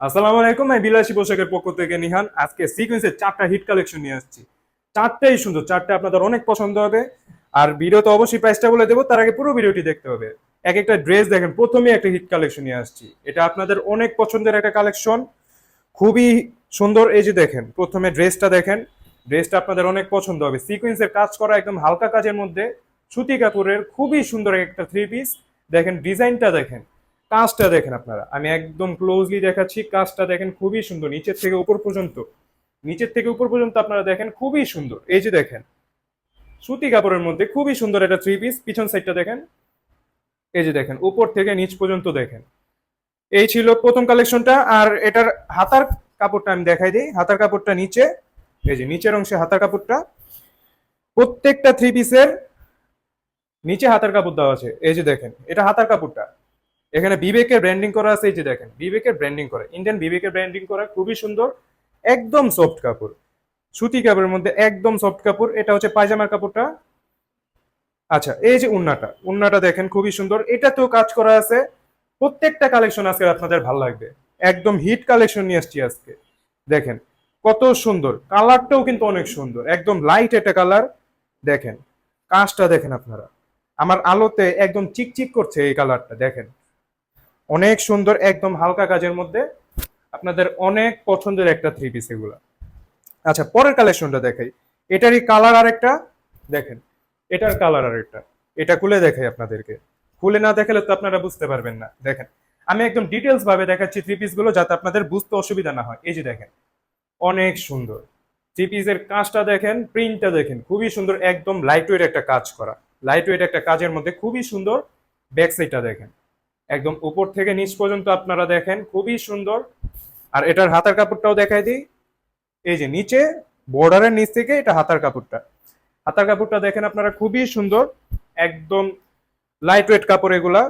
আসসালামু আলাইকুম, আমি বিলাসী পোশাকের পক্ষ থেকে নিহান। আজকে সিকোয়েন্সের চারটা হিট কালেকশন নিয়ে আসছি। চারটাই সুন্দর, চারটা আপনাদের অনেক পছন্দ হবে। আর ভিডিওতে অবশ্যই প্রাইসটা বলে দেবো, তার আগে পুরো ভিডিওটি দেখতে হবে। এক একটা ড্রেস দেখেন প্রথমে একটা হিট কালেকশন নিয়ে আসছি। এটা আপনাদের অনেক পছন্দের একটা কালেকশন খুবই সুন্দর, এই যে দেখেন, প্রথমে ড্রেসটা দেখেন। ড্রেসটা আপনাদের অনেক পছন্দ হবে। সিকোয়েন্সের কাজ করা একদম হালকা কাজের মধ্যে। সুতি কাপড়ের খুবই সুন্দর একটা থ্রি পিস দেখেন ডিজাইনটা দেখেন। কাজটা দেখেন আপনারা। আমি একদম ক্লোজলি দেখাচ্ছি, কাজটা দেখেন খুবই সুন্দর, নিচের থেকে উপর পর্যন্ত। নিচের থেকে উপর পর্যন্ত আপনারা দেখেন খুবই সুন্দর। এই যে দেখেন, সুতি কাপড়ের মধ্যে খুবই সুন্দর একটা থ্রি পিস পিছন সাইডটা দেখেন। এই যে দেখেন, উপর থেকে নিচ পর্যন্ত দেখেন। এই ছিল প্রথম কালেকশনটা আর এটার হাতার কাপড়টা আমি দেখাই দিই। হাতার কাপড়টা নিচে, এই যে নিচের অংশে হাতার কাপড়টা। প্রত্যেকটা থ্রি পিসের নিচে হাতার কাপড় দেওয়া আছে। এই যে দেখেন, এটা হাতার কাপড়টা। এখানে বিবেকের ব্র্যান্ডিং করা আছে, এই যে দেখেন, বিবেকের ব্র্যান্ডিং করা। ইন্ডিয়ান বিবেকের ব্র্যান্ডিং করা খুবই সুন্দর, একদম সফট কাপড়। সুতি কাপড়ের মধ্যে একদম সফট কাপড়, এটা হচ্ছে পায়জামার কাপড়টা। আচ্ছা এই যে উন্নাটা উন্নাটা দেখেন খুবই সুন্দর, এটাতেও কাজ করা আছে। প্রত্যেকটা কালেকশন আজকে আপনাদের ভালো লাগবে। একদম হিট কালেকশন নিয়ে আসছি আজকে। দেখেন, কত সুন্দর কালারটাও কিন্তু অনেক সুন্দর, একদম লাইট একটা কালার দেখেন, কাজটা দেখেন আপনারা। আমার আলোতে একদম চিকচিক করছে এই কালারটা দেখেন। অনেক সুন্দর, একদম হালকা কাজের মধ্যে আপনাদের অনেক পছন্দের একটা থ্রি পিস এগুলা। আচ্ছা পরের কালেকশনটা দেখাই। এটারই কালার আরেকটা, দেখেন, এটার কালার আরেকটা। এটা খুলে দেখাই আপনাদেরকে। খুলে না দেখালে তো আপনারা বুঝতে পারবেন না। দেখেন, আমি একদম ডিটেলস ভাবে দেখাচ্ছি থ্রি পিসগুলো যাতে আপনাদের বুঝতে অসুবিধা না হয়। এই যে দেখেন, অনেক সুন্দর। থ্রি পিসের কাজটা দেখেন প্রিন্টটা দেখেন, খুবই সুন্দর, একদম লাইট ওয়েট একটা কাজ করা। লাইট ওয়েট একটা কাজের মধ্যে খুবই সুন্দর ব্যাক সাইডটা দেখেন। একদম উপর থেকে নিচ পর্যন্ত আপনারা দেখেন, খুবই সুন্দর। আর এটার হাতার কাপড়টাও দেখাই দিই। এই যে নিচে, বর্ডারের নিচ থেকে এটা হাতার কাপড়টা। হাতার কাপড়টা দেখেন আপনারা, খুবই সুন্দর। একদম লাইট ওয়েট কাপড় এগুলা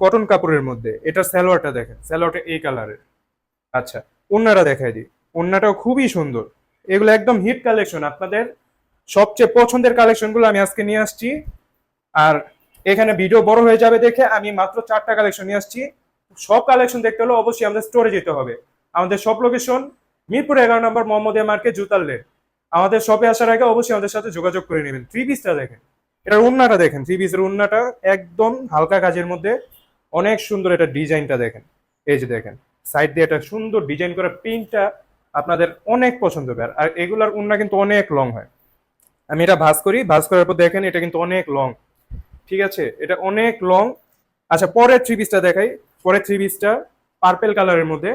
কটন কাপড়ের মধ্যে। এটা স্যালোয়ারটা দেখেন স্যালোয়ারটা এই কালারের। আচ্ছা উন্নাটা দেখাই দিই। উন্নাটাও খুবই সুন্দর। এগুলো একদম হিট কালেকশন। আপনাদের সবচেয়ে পছন্দের কালেকশনগুলো আমি আজকে নিয়ে আসছি। আর এখানে ভিডিও বড় হয়ে যাবে দেখে আমি মাত্র চারটা কালেকশন নিয়ে আসছি। সব কালেকশন দেখতে হলে অবশ্যই আমাদের স্টোরে যেতে হবে। আমাদের সব লোকেশন মিরপুর এগারো নম্বর মোহাম্মদিয়া মার্কেট জুতার লেন আমাদের শপে আসার আগে অবশ্যই আমাদের সাথে যোগাযোগ করে নেবেন। থ্রি পিসটা দেখেন। এটার উন্নাটা দেখেন থ্রি পিসের উন্নাটা একদম হালকা কাজের মধ্যে। অনেক সুন্দর এটা ডিজাইনটা দেখেন। এই যে দেখেন সাইড দিয়ে একটা সুন্দর ডিজাইন করা প্রিন্টটা আপনাদের অনেক পছন্দ হবে। আর- এগুলার উন্না কিন্তু অনেক লং হয়। আমি এটা ভাঁজ করি, ভাঁজ করার পর দেখেন এটা কিন্তু অনেক লং ঠিক আছে? এটা অনেক লং আচ্ছা পরের থ্রি পিসটা দেখাই। পরের থ্রি পিসটা পার্পেল কালারের মধ্যে।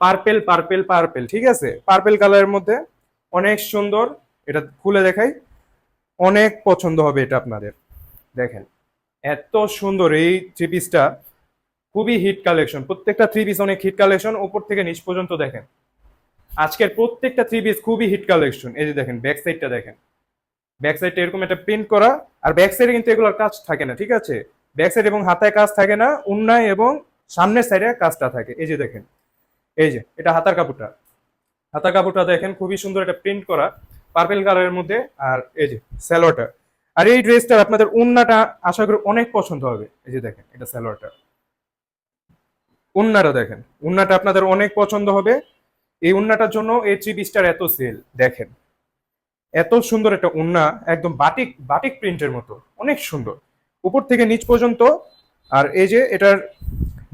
পার্পেল পার্পেল পার্পেল ঠিক আছে? পার্পেল কালারের মধ্যে অনেক সুন্দর। এটা খুলে দেখাই। অনেক পছন্দ হবে এটা আপনাদের। দেখেন, এত সুন্দর এই থ্রি পিসটা খুবই হিট কালেকশন প্রত্যেকটা থ্রি পিস অনেক হিট কালেকশন উপর থেকে নিচ পর্যন্ত দেখেন। আজকের প্রত্যেকটা থ্রি পিস খুবই হিট কালেকশন এই যে দেখেন ব্যাক সাইডটা দেখেন। ব্যাক সাইডটা এরকম একটা প্রিন্ট করা, আর ব্যাক সাইডে কিন্তু এগুলোর কাজ থাকে না, ঠিক আছে? ব্যাক সাইড এবং হাতায় কাজ থাকে না উন্নায় এবং সামনের সাইডে কাজটা থাকে। এই যে দেখেন, এই যে, এটা হাতার কাপড়টা। হাতার কাপড়টা দেখেন, খুবই সুন্দর একটা প্রিন্ট করা পার্পেল কালারের মধ্যে, আর এই যে স্যালোয়ারটা আর এই ড্রেসটার আপনাদের উন্নাটা আশা করি অনেক পছন্দ হবে। এই যে দেখেন, এটা স্যালোয়ারটা উন্নাটা দেখেন, উন্নাটা আপনাদের অনেক পছন্দ হবে। এই উন্নাটার জন্য এই থ্রি পিসটার এত সেল দেখেন। এত সুন্দর একটা উন্না, একদম বাটিক বাটিক প্রিন্টের মতো, অনেক সুন্দর। উপর থেকে নিচ পর্যন্ত, আর এই যে এটার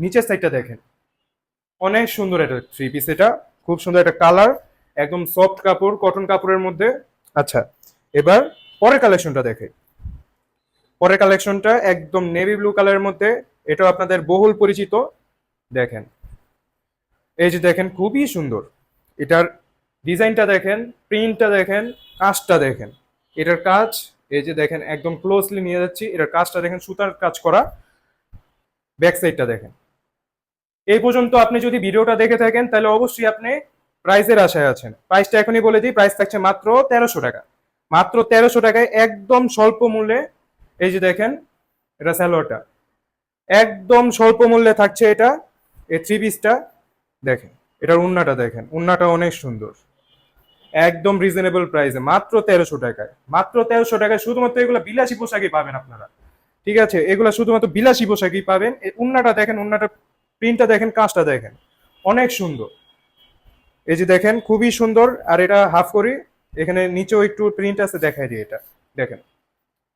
নিচের সাইডটা দেখেন, অনেক সুন্দর এটা থ্রি পিস এটা, খুব সুন্দর একটা কালার একদম সফট কাপড় কটন কাপড়ের মধ্যে। আচ্ছা এবার পরের কালেকশনটা দেখে পরের কালেকশনটা একদম নেভি ব্লু কালারের মধ্যে, এটাও আপনাদের বহুল পরিচিত। দেখেন, এই যে দেখেন, খুবই সুন্দর। এটার ডিজাইনটা দেখেন প্রিন্টটা দেখেন কাজটা দেখেন। এটার কাজ, এই যে দেখেন, একদম ক্লোজলি নিয়ে যাচ্ছি। এটার কাজটা দেখেন, সুতার কাজ করা। ব্যাক সাইডটা দেখেন। এই পর্যন্ত আপনি যদি ভিডিওটা দেখে থাকেন, তাহলে অবশ্যই আপনি প্রাইসের আশায় আছেন। প্রাইসটা এখনই বলে দিই প্রাইস থাকছে মাত্র তেরোশো টাকা। মাত্র তেরোশো টাকায় একদম স্বল্প মূল্যে, এই যে দেখেন, এটা স্যালোয়ারটা একদম স্বল্প মূল্যে থাকছে এটা, এই থ্রি পিসটা দেখেন, এটার উন্নাটা দেখেন। উন্নাটা অনেক সুন্দর। একদম রিজনেবল প্রাইসে মাত্র তেরোশো টাকায়। মাত্র তেরোশো টাকায় শুধুমাত্র এগুলো বিলাসী পোশাকই পাবেন আপনারা। ঠিক আছে? এগুলো শুধুমাত্র বিলাসী পোশাকই পাবেন। উন্নাটা দেখেন, উন্নাটা প্রিন্টটা দেখেন, কাজটা দেখেন। অনেক সুন্দর। এই যে দেখেন, খুবই সুন্দর। আর এটা হাফ করি। এখানে নিচেও একটু প্রিন্ট আছে, দেখাই দিই এটা। দেখেন,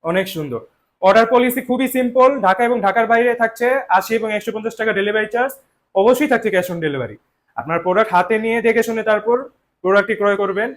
অনেক সুন্দর। অর্ডার পলিসি খুবই সিম্পল ঢাকা এবং ঢাকার বাইরে থাকছে আশি এবং একশো পঞ্চাশ টাকা ডেলিভারি চার্জ অবশ্যই থাকছে ক্যাশ অন ডেলিভারি আপনার প্রোডাক্ট হাতে নিয়ে দেখে শুনে তারপর প্রোডাক্টটি ক্রয় করবেন।